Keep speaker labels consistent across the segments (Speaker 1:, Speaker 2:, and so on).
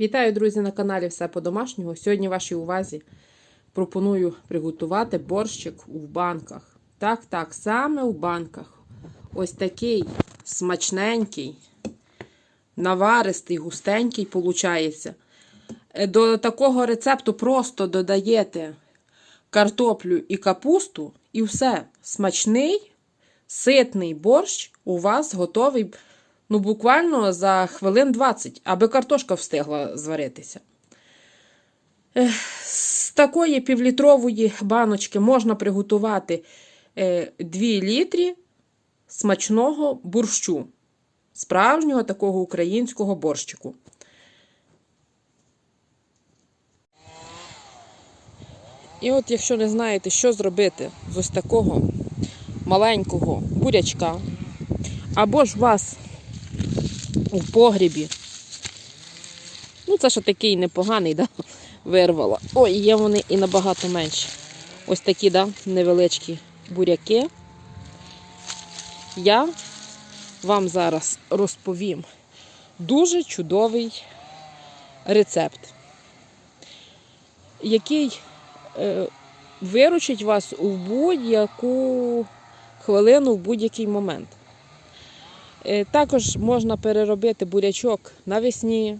Speaker 1: Вітаю, друзі, на каналі Все по-домашньому. Сьогодні вашій увазі пропоную приготувати борщик у банках. Так, так, саме у банках. Ось такий смачненький, наваристий, густенький получається. Е, До такого рецепту просто додаєте картоплю і капусту, і все. Смачний, ситний борщ у вас готовий ну, буквально за хвилин 20, аби картошка встигла зваритися. З такої півлітрової баночки можна приготувати 2 літрі смачного борщу. Справжнього такого українського борщику. І от, якщо не знаєте, що зробити з ось такого маленького бурячка, або ж вас у погрібі. Ну, це ще такий непоганий, да? вирвала. Ой, є вони і набагато менші. Ось такі, да, невеличкі буряки. Я вам зараз розповім дуже чудовий рецепт, який е, виручить вас у будь-яку хвилину, в будь-який момент. Е, Також можна переробити бурячок навесні,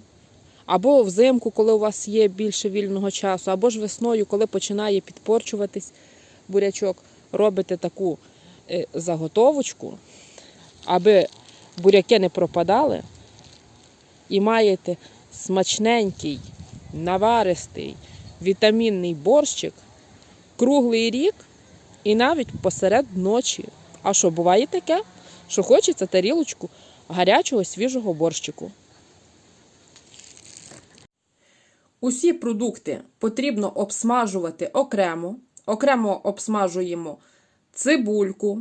Speaker 1: або взимку, коли у вас є більше вільного часу, або ж весною, коли починає підпорчуватись бурячок, робите таку е, заготовочку, аби буряки не пропадали, і маєте смачненький, наваристий, вітамінний борщик круглий рік і навіть посеред ночі. А що буває таке? Що хочеться тарілочку гарячого свіжого борщику. Усі продукти потрібно обсмажувати окремо. Окремо обсмажуємо цибульку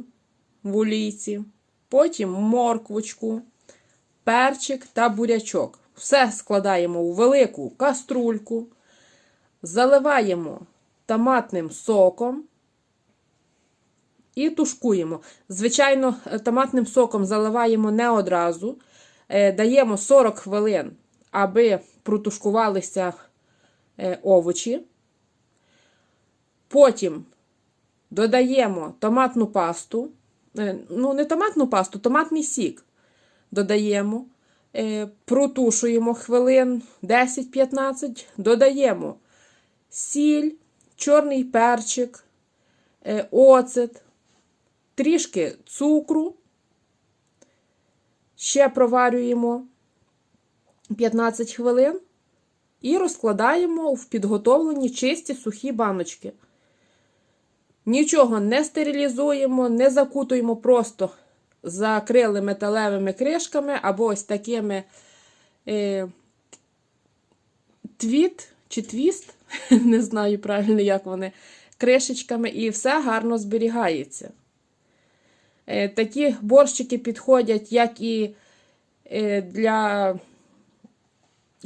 Speaker 1: в олійці, потім морквочку, перчик та бурячок. Все складаємо у велику каструльку, заливаємо томатним соком і тушкуємо. Звичайно, томатним соком заливаємо не одразу. Е, Даємо 40 хвилин, аби протушкувалися е, овочі. Потім додаємо томатну пасту. Е, Ну, не томатну пасту, томатний сік. Додаємо, протушуємо хвилин 10-15, додаємо сіль, чорний перчик, оцет трішки цукру, ще проварюємо 15 хвилин і розкладаємо в підготовлені чисті сухі баночки. Нічого не стерилізуємо, не закутуємо, просто закрили металевими кришками або ось такими е, твіт чи твіст, не знаю правильно, як вони, кришечками, і все гарно зберігається. Е, такі борщики підходять як і е, для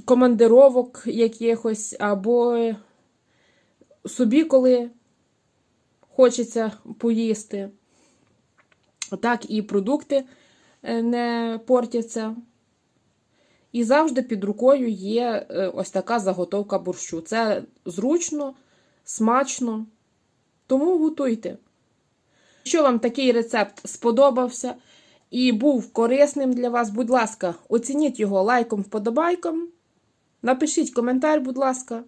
Speaker 1: командировок якихось, або собі, коли хочеться поїсти. Так і продукти е, не портяться. І завжди під рукою є ось така заготовка борщу. Це зручно, смачно. Тому готуйте. Якщо вам такий рецепт сподобався і був корисним для вас, будь ласка, оцініть його лайком, вподобайком. Напишіть коментар, будь ласка.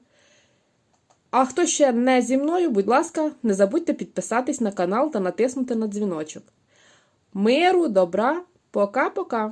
Speaker 1: А хто ще не зі мною, будь ласка, не забудьте підписатись на канал та натиснути на дзвіночок. Миру, добра, пока-пока!